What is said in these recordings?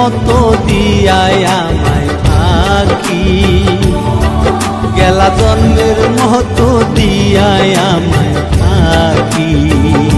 কত দিয়ায় আমায় থাকি। গেলা জন্মের মতো দিয়ায় আমায় থাকি।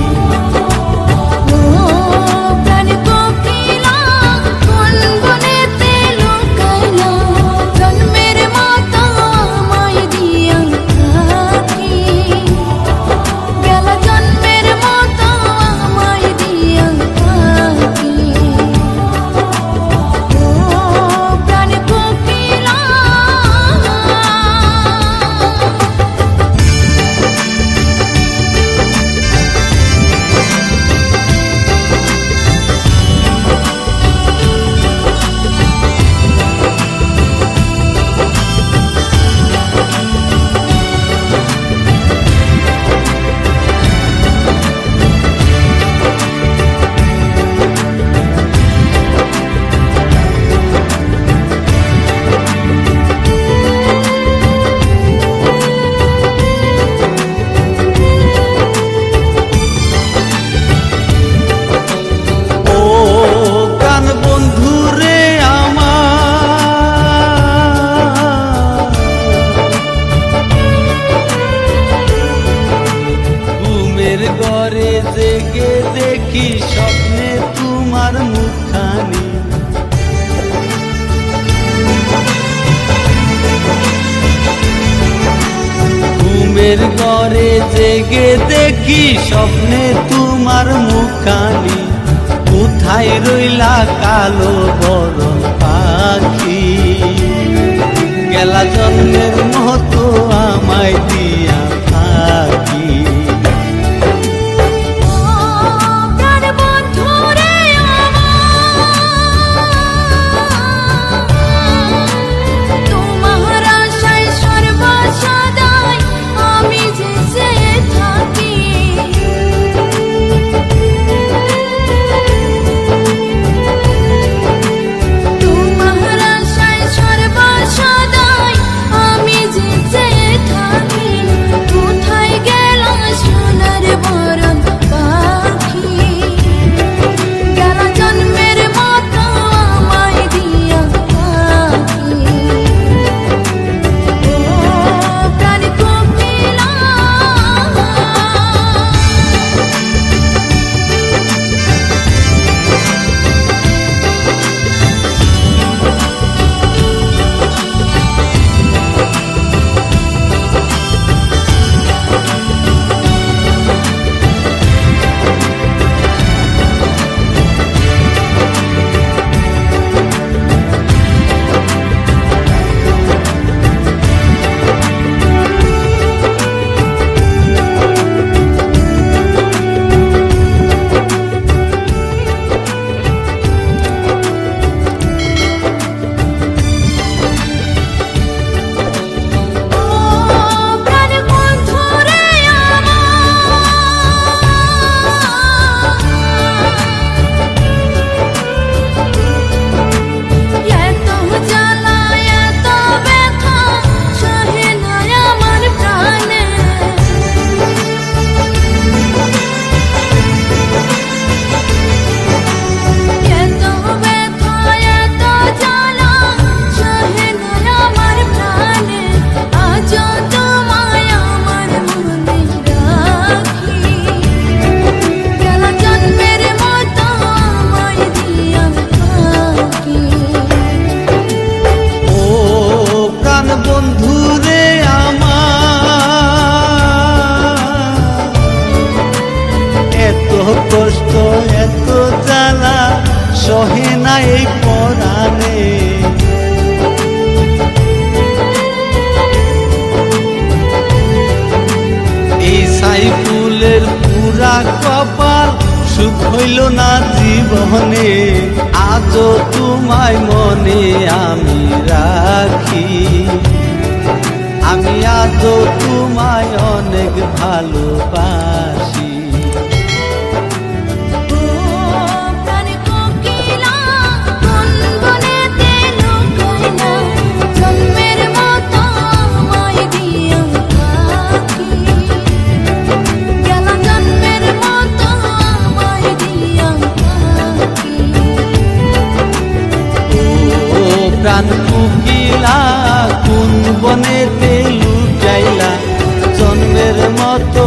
জেগে দেখি স্বপ্নে তোমার মুখানি। কোথায় রইলা কালো বড় পাখি? গেলা জন্মের মতো আমায় কপাল সুখ হইল না জীবনে। আজও তোমায় মনে আমি রাখি। আমি আজও তোমায় অনেক ভালোবাসি। প্রাণ কুকিলা কোন বনেতে লুটাইলা জন্মের মতো